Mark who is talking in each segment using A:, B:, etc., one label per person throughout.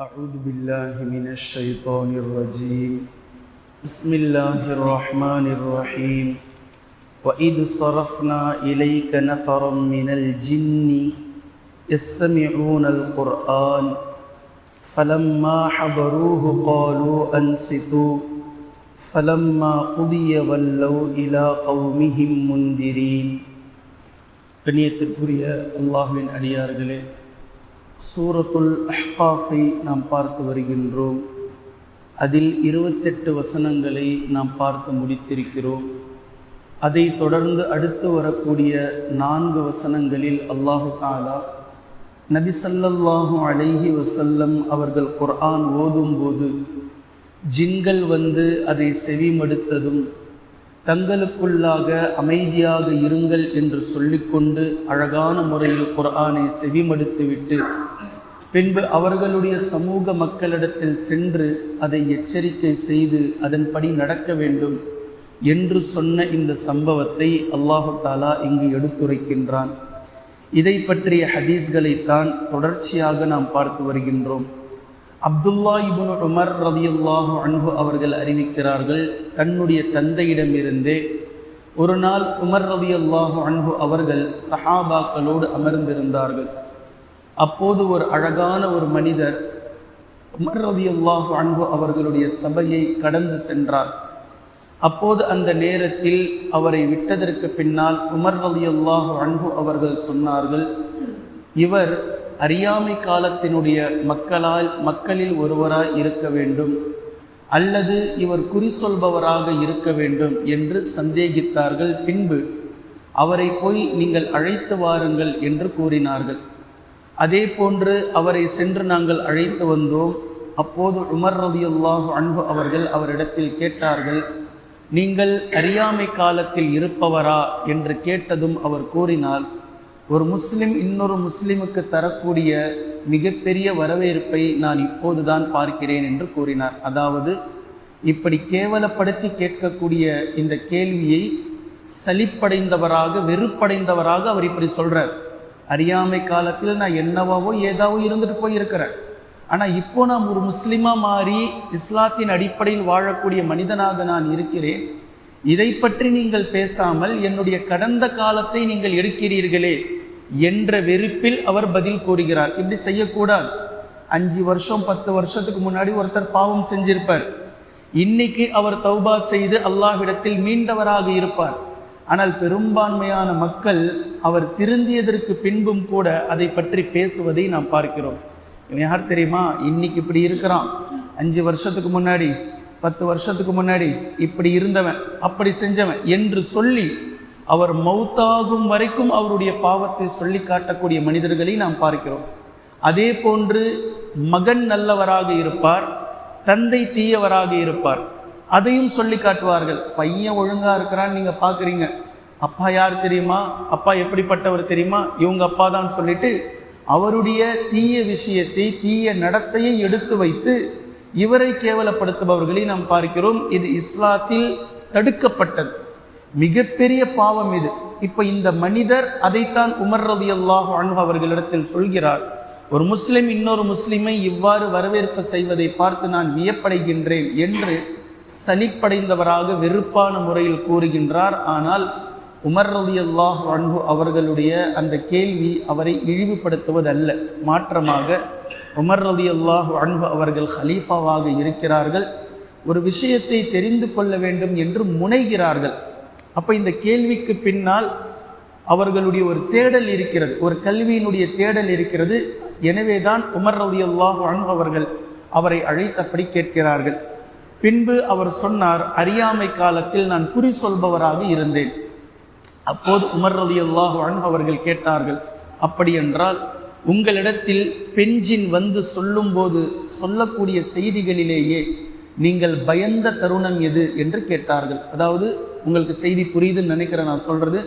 A: أعوذ بالله من الشيطان الرجيم بسم الله الرحمن الرحيم وإذ صرفنا إليك نفرا من الجن يستمعون القرآن فلما حضروه قالوا أنصتوا فلما قضي ولوا إلى قومهم منذرين கண்ணியத்திற்குரிய அல்லாஹ்வின் அடியார்களே சூரத்துல் அஹ்காஃபை நாம் பார்த்து வருகின்றோம். அதில் இருபத்தெட்டு வசனங்களை நாம் பார்த்து முடித்திருக்கிறோம். அதை தொடர்ந்து அடுத்து வரக்கூடிய நான்கு வசனங்களில் அல்லாஹு தாலா நபி ஸல்லல்லாஹு அலைஹி வசல்லம் அவர்கள் குர்ஆன் ஓதும்போது ஜின்கள் வந்து அதை செவிமடுத்ததும் தங்களுக்குள்ளாக அமைதியாக இருங்கள் என்று சொல்லிக்கொண்டு அழகான முறையில் குர்ஆனை செவிமடுத்துவிட்டு பின்பு அவர்களுடைய சமூக மக்களிடத்தில் சென்று அதை எச்சரிக்கை செய்து அதன்படி நடக்க வேண்டும் என்று சொன்ன இந்த சம்பவத்தை அல்லாஹு தாலா இங்கு எடுத்துரைக்கின்றான். இதை பற்றிய ஹதீஸ்களைத்தான் தொடர்ச்சியாக நாம் பார்த்து வருகின்றோம். அப்துல்லா இபுன் உமர் ரதியுல்லாஹு அன்பு அவர்கள் அறிவிக்கிறார்கள் தன்னுடைய தந்தையிடமிருந்து ஒரு நாள் உமர் ரதியுல்லாஹு அன்பு அவர்கள் சஹாபாக்களோடு அமர்ந்திருந்தார்கள். அப்போது ஒரு அழகான ஒரு மனிதர் உமர் ரதியுல்லாஹு அன்பு அவர்களுடைய சபையை கடந்து சென்றார். அப்போது அந்த நேரத்தில் அவரை விட்டதற்கு பின்னால் உமர் ரலியல்லாஹு அன்பு அவர்கள் சொன்னார்கள் இவர் அறியாமை காலத்தினுடைய மக்களால் மக்களில் ஒருவராய் இருக்க வேண்டும். அல்லது இவர் குறி சொல்பவராக இருக்க வேண்டும் என்று சந்தேகித்தார்கள். பின்பு அவரை போய் நீங்கள் அழைத்து வாருங்கள் என்று கூறினார்கள். அதே போன்று அவரை சென்று நாங்கள் அழைத்து வந்தோம். அப்போது உமர் ரதியுல்லாஹ் அன்பு அவர்கள் அவரிடத்தில் கேட்டார்கள் நீங்கள் அறியாமை காலத்தில் இருப்பவரா? என்று கேட்டதும் அவர் கூறினார் ஒரு முஸ்லிம் இன்னொரு முஸ்லிமுக்கு தரக்கூடிய மிகப்பெரிய வரவேற்பை நான் இப்போதுதான் பார்க்கிறேன் என்று கூறினார். அதாவது இப்படி கேவலப்படுத்தி கேட்கக்கூடிய இந்த கேள்வியை சலிப்படைந்தவராக வெறுப்படைந்தவராக அவர் இப்படி சொல்றார். அறியாமை காலத்தில் நான் என்னவாவோ ஏதாவோ இருந்துட்டு போயிருக்கிறேன். ஆனால் இப்போ நான் ஒரு முஸ்லிமாக மாறி இஸ்லாத்தின் அடிப்படையில் வாழக்கூடிய மனிதனாக நான் இருக்கிறேன். இதை பற்றி நீங்கள் பேசாமல் என்னுடைய கடந்த காலத்தை நீங்கள் எடுக்கிறீர்களே. என்ற வெறுப்பில் அவர் பதில் கூறுகிறார். இப்படி செய்யக்கூடாது. அஞ்சு வருஷம் பத்து வருஷத்துக்கு முன்னாடி ஒருத்தர் பாவம் செஞ்சிருப்பார். இன்னைக்கு அவர் தௌபா செய்து அல்லாஹ்விடத்தில் மீண்டவராக இருப்பார். ஆனால் பெரும்பான்மையான மக்கள் அவர் திருந்தியதற்கு பின்பும் கூட அதை பற்றி பேசுவதை நாம் பார்க்கிறோம். இவன் யார் தெரியுமா? இன்னைக்கு இப்படி இருக்கிறான். அஞ்சு வருஷத்துக்கு முன்னாடி பத்து வருஷத்துக்கு முன்னாடி இப்படி இருந்தவன் அப்படி செஞ்சவன் என்று சொல்லி அவர் மௌத்தாகும் வரைக்கும் அவருடைய பாவத்தை சொல்லி காட்டக்கூடிய மனிதர்களை நாம் பார்க்கிறோம். அதே போன்று மகன் நல்லவராக இருப்பார் தந்தை தீயவராக இருப்பார். அதையும் சொல்லி காட்டுவார்கள் பையன் ஒழுங்காக இருக்கிறான்னு நீங்கள் பார்க்குறீங்க. அப்பா யார் தெரியுமா? அப்பா எப்படிப்பட்டவர் தெரியுமா? இவங்க அப்பா தான் சொல்லிட்டு அவருடைய தீய விஷயத்தை தீய நடத்தையை எடுத்து வைத்து இவரை கேவலப்படுத்துபவர்களை நாம் பார்க்கிறோம். இது இஸ்லாத்தில் தடுக்கப்பட்டது. மிகப்பெரிய பாவம் இது. இப்போ இந்த மனிதர் அதைத்தான் உமர் ரவி அல்லாஹ் அவர்களிடத்தில் சொல்கிறார். ஒரு முஸ்லிம் இன்னொரு முஸ்லிமை இவ்வாறு வரவேற்பு செய்வதை பார்த்து நான் வியப்படைகின்றேன் என்று சலிப்படைந்தவராக வெறுப்பான முறையில் கூறுகின்றார். ஆனால் உமர் ரதி அல்லாஹ் அன்பு அவர்களுடைய அந்த கேள்வி அவரை இழிவுபடுத்துவதல்ல. மாற்றமாக உமர் ரதி அல்லாஹ் அன்பு அவர்கள் ஹலீஃபாவாக இருக்கிறார்கள். ஒரு விஷயத்தை தெரிந்து கொள்ள வேண்டும் என்று முனைகிறார்கள். அப்போ இந்த கேள்விக்கு பின்னால் அவர்களுடைய ஒரு தேடல் இருக்கிறது. ஒரு கல்வியினுடைய தேடல் இருக்கிறது. எனவே தான் உமர் ரவி அல்லாஹ் அவர்கள் அவரை அழைத்தபடி கேட்கிறார்கள். பின்பு அவர் சொன்னார் அறியாமை காலத்தில் நான் குறி சொல்பவராக இருந்தேன். அப்போது உமர் ரவி அல்லாஹ் அவர்கள் கேட்டார்கள் அப்படி என்றால் உங்களிடத்தில் பெஞ்சின் வந்து சொல்லும்போது சொல்லக்கூடிய செய்திகளிலேயே நீங்கள் பயந்த தருணம் எது என்று கேட்டார்கள். அதாவது உங்களுக்கு செய்தி புரியுதுன்னு நினைக்கிறேன் நான் சொல்றது.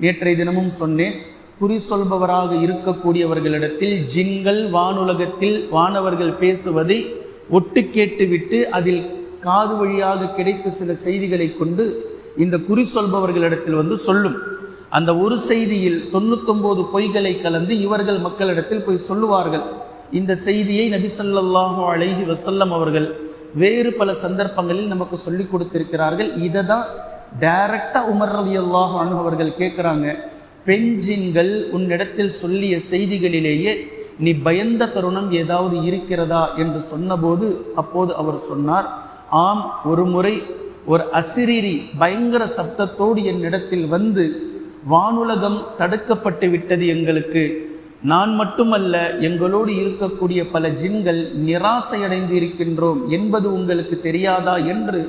A: நேற்றைய தினமும் சொன்னேன். குறி சொல்பவராக இருக்கக்கூடியவர்களிடத்தில் ஜிங்கள் வானுலகத்தில் வானவர்கள் பேசுவதை ஒட்டு கேட்டுவிட்டு அதில் காது வழியாக கிடைத்த சில செய்திகளை கொண்டு இந்த குறி சொல்பவர்களிடத்தில் வந்து சொல்லும். அந்த ஒரு செய்தியில் தொண்ணூத்தொன்பது பொய்களை கலந்து இவர்கள் மக்களிடத்தில் போய் சொல்லுவார்கள். இந்த செய்தியை நபி அழகி வசல்லம் அவர்கள் வேறு பல சந்தர்ப்பங்களில் நமக்கு சொல்லி கொடுத்திருக்கிறார்கள். இதை தான் டைரக்டாக உமர் ரலியல்லாஹு அல்லாஹ் அவர்கள் கேட்குறாங்க. பெஞ்சின்கள் உன்னிடத்தில் சொல்லிய செய்திகளிலேயே நீ பயந்த தருணம் ஏதாவது இருக்கிறதா என்று சொன்னபோது அப்போது அவர் சொன்னார் ஆம் ஒரு முறை ஒரு அசிரீரி பயங்கர சப்தத்தோடு என்னிடத்தில் வந்து வானுலகம் தடுக்கப்பட்டு விட்டது எங்களுக்கு. நான் மட்டுமல்ல எங்களோடு இருக்கக்கூடிய பல ஜின்கள் நிராசையடைந்து இருக்கின்றோம் என்பது உங்களுக்கு தெரியாதா என்று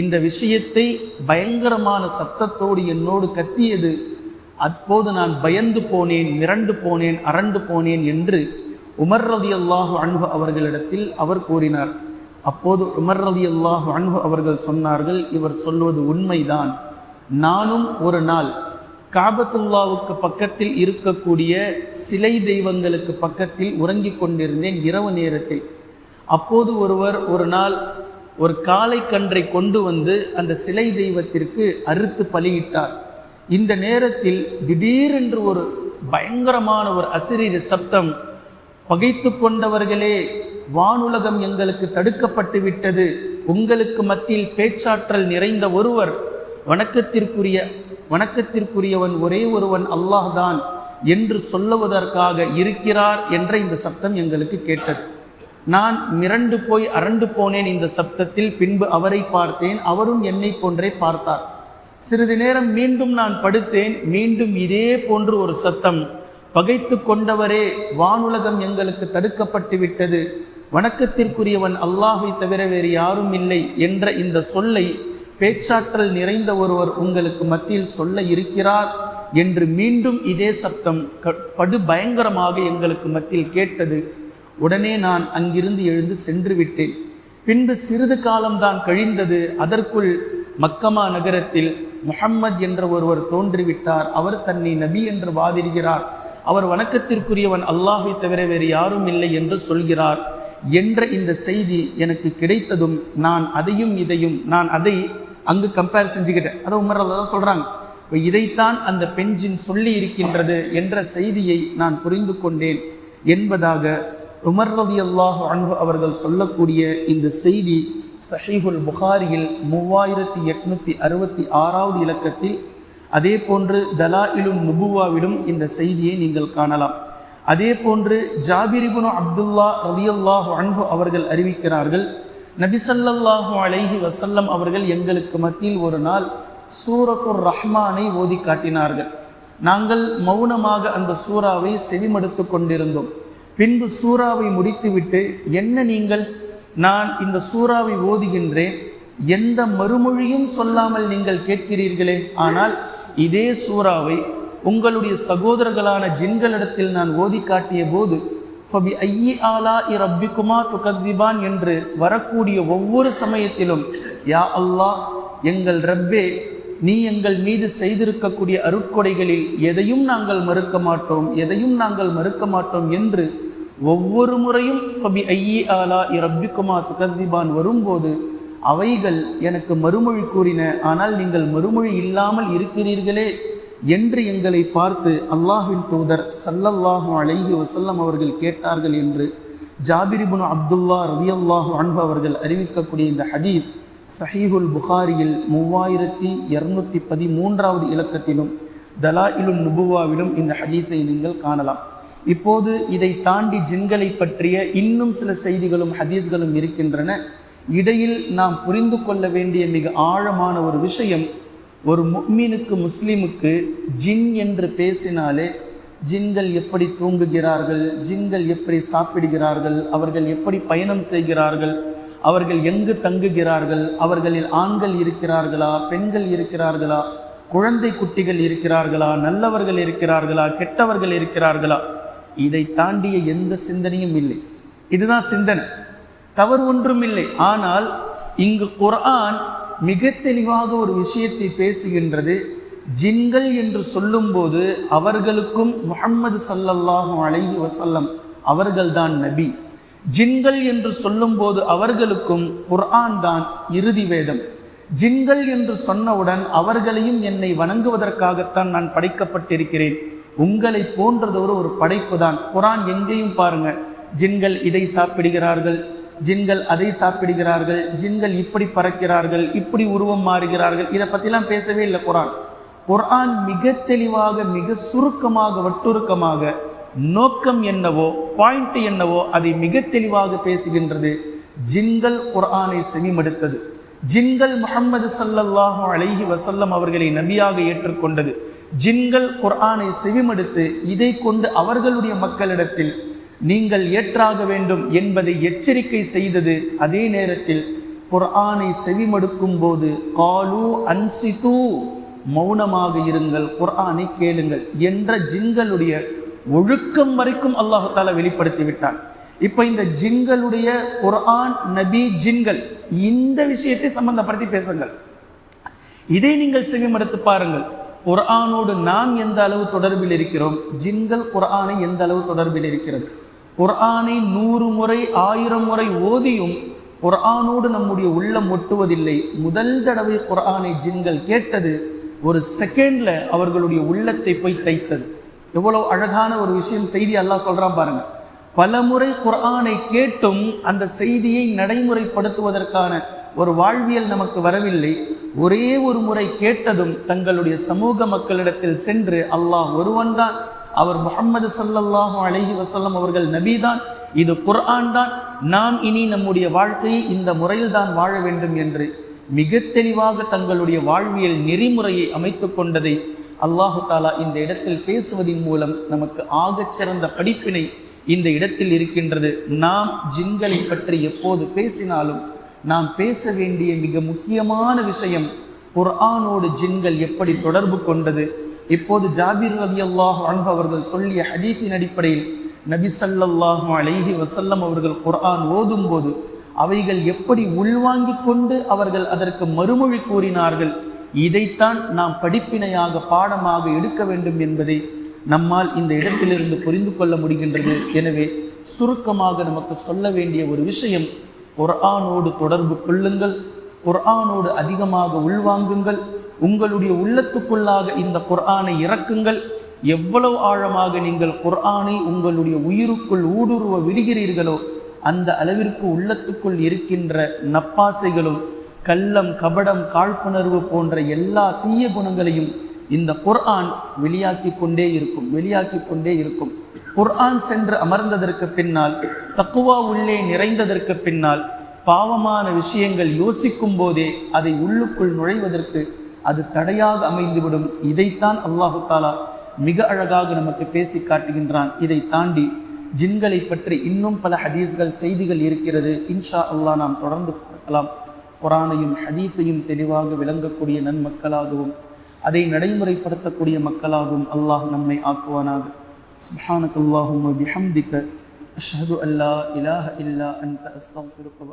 A: இந்த விஷயத்தை பயங்கரமான சத்தத்தோடு என்னோடு கத்தியது அப்போது நான் பயந்து போனேன் மிரண்டு போனேன் அரண்டு போனேன் என்று உமர் ரதி அல்லாஹு அன்பு அவர்களிடத்தில் அவர் கூறினார். அப்போது உமர் ரதி அல்லாஹு அன்பு அவர்கள் சொன்னார்கள் இவர் சொல்வது உண்மைதான். நானும் ஒரு நாள் காபத்துல்லாவுக்கு பக்கத்தில் இருக்கக்கூடிய சிலை தெய்வங்களுக்கு பக்கத்தில் உறங்கிக் கொண்டிருந்தேன் இரவு நேரத்தில். அப்போது ஒருவர் ஒரு நாள் ஒரு காளை கன்றை கொண்டு வந்து அந்த சிலை தெய்வத்திற்கு அறுத்து பலியிட்டார். இந்த நேரத்தில் திடீரென்று ஒரு பயங்கரமான ஒரு அசிரீர சப்தம் பகைத்து கொண்டவர்களே வானுலகம் எங்களுக்கு தடுக்கப்பட்டு விட்டது. உங்களுக்கு மத்தியில் பேச்சாற்றல் நிறைந்த ஒருவர் வணக்கத்திற்குரிய வணக்கத்திற்குரியவன் ஒரே ஒருவன் அல்லாஹ் தான் என்று சொல்லுவதற்காக இருக்கிறார் என்ற இந்த சப்தம் எங்களுக்கு கேட்டது. நான் மிரண்டு போய் அரண்டு போனேன் இந்த சப்தத்தில் பின்பு அவரை பார்த்தேன் அவரும் என்னை போன்றே பார்த்தார். சிறிது நேரம் மீண்டும் நான் படுத்தேன் மீண்டும் இதே போன்று ஒரு சத்தம் பகைத்து கொண்டவரே வானுலகம் எங்களுக்கு தடுக்கப்பட்டு விட்டது. வணக்கத்திற்குரியவன் அல்லாஹை தவிர வேறு யாரும் இல்லை என்ற இந்த சொல்லை பேச்சாற்றல் நிறைந்த ஒருவர் உங்களுக்கு மத்தியில் சொல்ல இருக்கிறார் என்று மீண்டும் இதே சப்தம் படு பயங்கரமாக எங்களுக்கு மத்தியில் கேட்டது. உடனே நான் அங்கிருந்து எழுந்து சென்று விட்டேன். பின்பு சிறிது காலம்தான் கழிந்தது. அதற்குள் மக்கமா நகரத்தில் முஹம்மத் என்ற ஒருவர் தோன்றிவிட்டார். அவர் தன்னை நபி என்று வாதிடுகிறார். அவர் வணக்கத்திற்குரியவன் அல்லாஹை தவிர வேறு யாரும் இல்லை என்று சொல்கிறார் என்ற இந்த செய்தி எனக்கு கிடைத்ததும் நான் அதையும் இதையும் நான் அதை அங்கு கம்பேர் செஞ்சுக்கிட்டேன் அதை உமர் தான் சொல்கிறாங்க இப்போ இதைத்தான் அந்த பெஞ்சின் சொல்லி இருக்கின்றது என்ற செய்தியை நான் புரிந்து கொண்டேன் என்பதாக உமர் ரதியல்லாஹு அன்பு அவர்கள் சொல்லக்கூடிய இந்த செய்தி சஹீஹுல் புகாரியில் மூவாயிரத்தி எட்நூத்தி அறுபத்தி ஆறாவது இலக்கத்தில் அதே போன்று தலாயிலும் நுபுவாவிலும் இந்த செய்தியை நீங்கள் காணலாம். அதே போன்று ஜாபிரிபுனு அப்துல்லா ரதியல்லாஹ் அன்பு அவர்கள் அறிவிக்கிறார்கள் நபிசல்லாஹு அலைஹி வசல்லம் அவர்கள் எங்களுக்கு மத்தியில் ஒரு நாள் சூரத்துர் ரஹ்மானை ஓதி காட்டினார்கள். நாங்கள் மௌனமாக அந்த சூறாவை செவிமடுத்து கொண்டிருந்தோம். பின்பு சூறாவை முடித்துவிட்டு என்ன நீங்கள்? நான் இந்த சூறாவை ஓதுகின்றேன். எந்த மறுமொழியும் சொல்லாமல் நீங்கள் கேட்கிறீர்களே. ஆனால் இதே சூறாவை உங்களுடைய சகோதரர்களான ஜின்களிடத்தில் நான் ஓதி காட்டிய போது ஃபபி ஐயி ஆலா இ ரப்பிக்குமா துகத்திபான் என்று வரக்கூடிய ஒவ்வொரு சமயத்திலும் யா அல்லாஹ் எங்கள் ரப்பே நீ எங்கள் மீது செய்திருக்கக்கூடிய அருட்கொடைகளில் எதையும் நாங்கள் மறுக்க மாட்டோம் எதையும் நாங்கள் மறுக்க மாட்டோம் என்று ஒவ்வொரு முறையும் ஃபபி ஐயி ஆலா இ ரப்பிக்குமா துகத்திபான் வரும்போது அவைகள் எனக்கு மறுமொழி கூறின ஆனால் நீங்கள் மறுமொழி இல்லாமல் இருக்கிறீர்களே என்று எங்களை பார்த்து அல்லாஹின் தூதர் சல்லல்லாஹு அலைஹி வசல்லம் அவர்கள் கேட்டார்கள் என்று ஜாபிரிபுன் அப்துல்லா ரதியல்லாஹு அன்பு அவர்கள் அறிவிக்கக்கூடிய இந்த ஹதீஸ் சஹீஹுல் புகாரியில் மூவாயிரத்தி இரநூத்தி பதிமூன்றாவது இலக்கத்திலும் தலா இலும் நுபுவாவிலும் இந்த ஹதீஸை நீங்கள் காணலாம். இப்போது இதை தாண்டி ஜின்களை பற்றிய இன்னும் சில செய்திகளும் ஹதீஸ்களும் இருக்கின்றன. இடையில் நாம் புரிந்து கொள்ள வேண்டிய மிக ஆழமான ஒரு விஷயம் ஒரு முக்மீனுக்கு முஸ்லீமுக்கு ஜின் என்று பேசினாலே ஜின்கள் எப்படி தூங்குகிறார்கள் ஜின்கள் எப்படி சாப்பிடுகிறார்கள் அவர்கள் எப்படி பயணம் செய்கிறார்கள் அவர்கள் எங்கு தங்குகிறார்கள் அவர்களில் ஆண்கள் இருக்கிறார்களா பெண்கள் இருக்கிறார்களா குழந்தை குட்டிகள் இருக்கிறார்களா நல்லவர்கள் இருக்கிறார்களா கெட்டவர்கள் இருக்கிறார்களா? இதை தாண்டிய எந்த சிந்தனையும் இல்லை. இதுதான் சிந்தனை. தவறு ஒன்றும் இல்லை. ஆனால் இங்கு குர்ஆன் மிக தெளிவாக ஒரு விஷயத்தை பேசுகின்றது. ஜின்கள் என்று சொல்லும்போது அவர்களுக்கும் முகம்மது சல்லல்லாஹும் அலஹி வசல்லம் அவர்கள்தான் நபி. ஜின்கள் என்று சொல்லும்போது அவர்களுக்கும் குர்ஆன் தான் இறுதி வேதம். ஜின்கள் என்று சொன்னவுடன் அவர்களையும் என்னை வணங்குவதற்காகத்தான் நான் படைக்கப்பட்டிருக்கிறேன். உங்களை போன்றதொரு ஒரு படைப்பு தான் குரான் எங்கேயும் பாருங்க. ஜின்கள் இதை சாப்பிடுகிறார்கள் ஜின்கள் அதை சாப்பிடுகிறார்கள் ஜின்கள் இப்படி பறக்கிறார்கள் இப்படி உருவம் மாறுகிறார்கள் இதை பற்றிலாம் பேசவே இல்லை குரான். குர்ஆன் மிக தெளிவாக மிக சுருக்கமாக வட்டுருக்கமாக நோக்கம் என்னவோ பாயிண்ட் என்னவோ அதை மிக தெளிவாக பேசுகின்றது. ஜின்கள் குர்ஆனை செவிமடுத்தது. ஜின்கள் முகமது சல்லல்லாஹு அலைஹி வசல்லம் அவர்களை நபியாக ஏற்றுக்கொண்டது. ஜின்கள் குர்ஆனை செவிமடுத்து இதை கொண்டு அவர்களுடைய மக்களிடத்தில் நீங்கள் ஏற்றாக வேண்டும் என்பதை எச்சரிக்கை செய்தது அதே நேரத்தில் குர்ஆனை செவிமடுக்கும் போது காலு அன்சிது மௌனமாக இருங்கள் குர்ஆனை கேளுங்கள் என்ற ஜின்களுடைய ஒழுக்கம் வரைக்கும் அல்லாஹால வெளிப்படுத்தி விட்டான். இப்போ இந்த ஜின்களுடைய குர்ஆன் நபி ஜின்கள் இந்த விஷயத்தை சம்பந்தப்படுத்தி பேசுங்கள். இதை நீங்கள் செவிமடுத்து பாருங்கள். குர்ஆனோடு நாம் எந்த அளவு தொடர்பில் இருக்கிறோம்? ஜின்கள் குர்ஆனை எந்த அளவு தொடர்பில் இருக்கிறது? குர்ஆனை நூறு முறை ஆயிரம் முறை ஓதியும் குர்ஆனோடு நம்முடைய உள்ளம் ஒட்டுவதில்லை. முதல் தடவை குர்ஆனை ஜின்கள் கேட்டது ஒரு செகண்ட்ல அவர்களுடைய உள்ளத்தை போய் தைத்தது. எவ்வளவு அழகான ஒரு விஷயம் செய்தி அல்லாஹ் சொல்றான் பாருங்க. பல முறை குர்ஆனை கேட்டும் அந்த செய்தியை நடைமுறைப்படுத்துவதற்கான ஒரு வாழ்வியல் நமக்கு வரவில்லை. ஒரே ஒரு முறை கேட்டதும் தங்களுடைய சமூக மக்களிடத்தில் சென்று அல்லாஹ் ஒருவன்தான். அவர் முகமது சல்லல்லாஹு அலஹி வசல்லம் அவர்கள் நபிதான். இது குர்ஆன் தான் நாம் இனி நம்முடைய வாழ்க்கையை இந்த முறையில் தான் வாழ வேண்டும் என்று மிக தெளிவாக தங்களுடைய வாழ்வியல் நெறிமுறையை அமைத்து கொண்டதை அல்லாஹு தாலா இந்த இடத்தில் பேசுவதன் மூலம் நமக்கு ஆகச் சிறந்த படிப்பினை இந்த இடத்தில் இருக்கின்றது. நாம் ஜின்களை பற்றி எப்போது பேசினாலும் நாம் பேச வேண்டிய மிக முக்கியமான விஷயம் குர்ஆனோடு ஜின்கள் எப்படி தொடர்பு கொண்டது இப்போது ஜாபிர் ரவி அல்லாஹ் அவர்கள் சொல்லிய ஹதீஃபின் அடிப்படையில் நபி சல்லாஹு அலைஹி வசல்லம் அவர்கள் குர்ஆன் ஓதும் போது அவைகள் எப்படி உள்வாங்கிக் கொண்டு அவர்கள் அதற்கு மறுமொழி கூறினார்கள் இதைத்தான் நாம் படிப்பினையாக பாடமாக எடுக்க வேண்டும் என்பதை நம்மால் இந்த இடத்திலிருந்து புரிந்து கொள்ள முடிகின்றது. எனவே சுருக்கமாக நமக்கு சொல்ல வேண்டிய ஒரு விஷயம் குர்ஆனோடு தொடர்பு கொள்ளுங்கள் குர்ஆனோடு அதிகமாக உள்வாங்குங்கள் உங்களுடைய உள்ளத்துக்குள்ளாக இந்த குர்ஆனை இறக்குங்கள். எவ்வளவு ஆழமாக நீங்கள் குர்ஆனை உங்களுடைய உயிருக்குள் ஊடுருவ விடுகிறீர்களோ அந்த அளவிற்கு உள்ளத்துக்குள் இருக்கின்ற நப்பாசைகளும் கள்ளம் கபடம் காழ்ப்புணர்வு போன்ற எல்லா தீய குணங்களையும் இந்த குர்ஆன் வெளியாக்கி கொண்டே இருக்கும் வெளியாக்கி கொண்டே இருக்கும். குர்ஆன் சென்று அமர்ந்ததற்கு பின்னால் தக்குவா உள்ளே நிறைந்ததற்கு பின்னால் பாவமான விஷயங்கள் யோசிக்கும் போதே அதை உள்ளுக்குள் நுழைவதற்கு அது தடையாக அமைந்துவிடும். இதைத்தான் அல்லாஹு தாலா மிக அழகாக நமக்கு பேசி காட்டுகின்றான். இதை தாண்டி ஜின்களை பற்றி இன்னும் பல ஹதீஸ்கள் செய்திகள் இருக்கிறது. இன்ஷா அல்லாஹ் நாம் தொடர்ந்து பார்க்கலாம். குரானையும் ஹதீஸையும் தெளிவாக விளங்கக்கூடிய நன்மக்களாகவும் அதை நடைமுறைப்படுத்தக்கூடிய மக்களாகவும் அல்லாஹ் நம்மை ஆக்குவானாக. சுப்ஹானக் அல்லாஹும் பிஹம்திக அஷ்ஹது அல்லா இலாஹ இல்லா அன்த. அஸ்தக்ஃபிருக வ